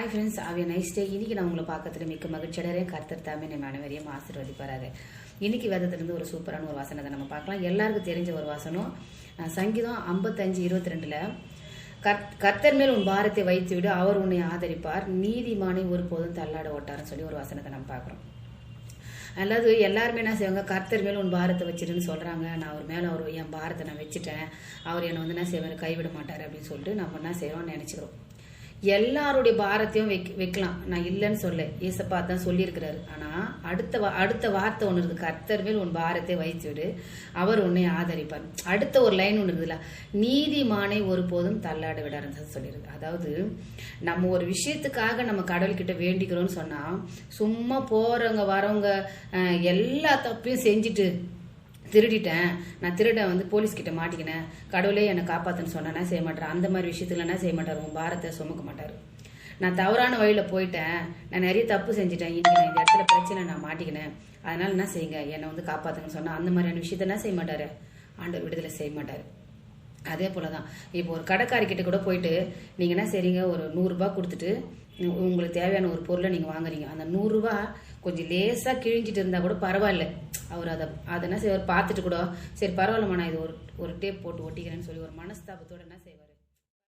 Hi friends ஆவிய nice day இன்னைக்கு நான் உங்களை பார்க்கறதுல மிக்க மகிழ்ச்சியடைறேன் கர்த்தர் தாமே நம்ம அனைவரையும் ஆசீர்வதிப்பாராக. இன்னைக்கு வேதத்துலேருந்து ஒரு சூப்பரான ஒரு வாசனத்தை நம்ம பார்க்கலாம். எல்லாருக்கும் தெரிஞ்ச ஒரு வாசனம். சங்கீதம் ஐம்பத்தஞ்சு இருபத்தி ரெண்டில் கர்த்தர் மேல் உன் பாரத்தை வைத்து விடு அவர் உன்னை ஆதரிப்பார். நீதிமானை ஒருபோதும் தள்ளாட ஓட்டார்னு சொல்லி ஒரு வசனத்தை நம்ம பார்க்குறோம். அல்லது எல்லாருமே என்ன செய்வாங்க? கர்த்தர் மேல் உன் பாரத்தை வச்சிருன்னு சொல்கிறாங்க நான் அவர் மேலே அவர் என் பாரத்தை நான் வச்சுட்டேன். அவர் என்னை வந்து என்ன செய்வார்? கைவிட மாட்டார் அப்படின்னு சொல்லிட்டு நம்ம என்ன செய்கிறோம்னு நினச்சிக்கிறோம். எல்லாருடைய பாரத்தையும் வைக்க வைக்கலாம். நான் இல்லைன்னு சொல்ல ஏசப்பா தான் சொல்லியிருக்கிறாரு. ஆனால் அடுத்த அடுத்த வார்த்தை ஒன்று இருக்கு கர்த்தர் மேல் உன் பாரத்தை வைத்து விடு அவர் உன்னை ஆதரிப்பார். அடுத்த ஒரு லைன் ஒன்று இருக்குதுல்ல. நீதிமானை ஒருபோதும் தள்ளாட விடாருன்னு சொல்லியிருக்கு. அதாவது நம்ம ஒரு விஷயத்துக்காக நம்ம கடவுள்கிட்ட வேண்டிக்கிறோம்னு சொன்னால் சும்மா போறவங்க வரவங்க எல்லா தப்பையும் செஞ்சுட்டு திருடிட்டேன். நான் திருட வந்து போலீஸ்கிட்ட மாட்டிக்கினேன். கடவுளே என்னை காப்பாத்துன்னு சொன்னா செய்ய மாட்டார். அந்த மாதிரி விஷயத்துல என்ன செய்ய மாட்டார்? உன் பாரத்தை சுமக்க மாட்டார். நான் தவறான வழியில் போயிட்டேன். நான் நிறைய தப்பு செஞ்சுட்டேன். இன்னைக்கு நான் இந்த இடத்துல பிரச்சனை நான் மாட்டிக்கினேன். அதனால என்ன செய்யுங்க? என்னை வந்து காப்பாத்துங்கன்னு சொன்னா அந்த மாதிரியான விஷயத்த என்ன செய்ய மாட்டாரு? ஆண்டவர் விடுதலை செய்ய மாட்டாரு. அதே போலதான். இப்போ ஒரு கடைக்காரிக்கிட்ட கூட போயிட்டு நீங்கள் என்ன செய்றீங்க? ஒரு நூறுரூபா கொடுத்துட்டு உங்களுக்கு தேவையான ஒரு பொருளை நீங்கள் வாங்குறீங்க. அந்த நூறுரூவா கொஞ்சம் லேசாக கிழிஞ்சிட்டு இருந்தால் கூட பரவாயில்ல. அவர் அதை அதை என்ன செய்வார்? பார்த்துட்டு கூட சரி பரவாயில்லம்மா நான் இது ஒரு ஒரு டேப் போட்டு ஒட்டிக்கிறேன்னு சொல்லி ஒரு மனஸ்தாபத்தோட என்ன செய்வார்?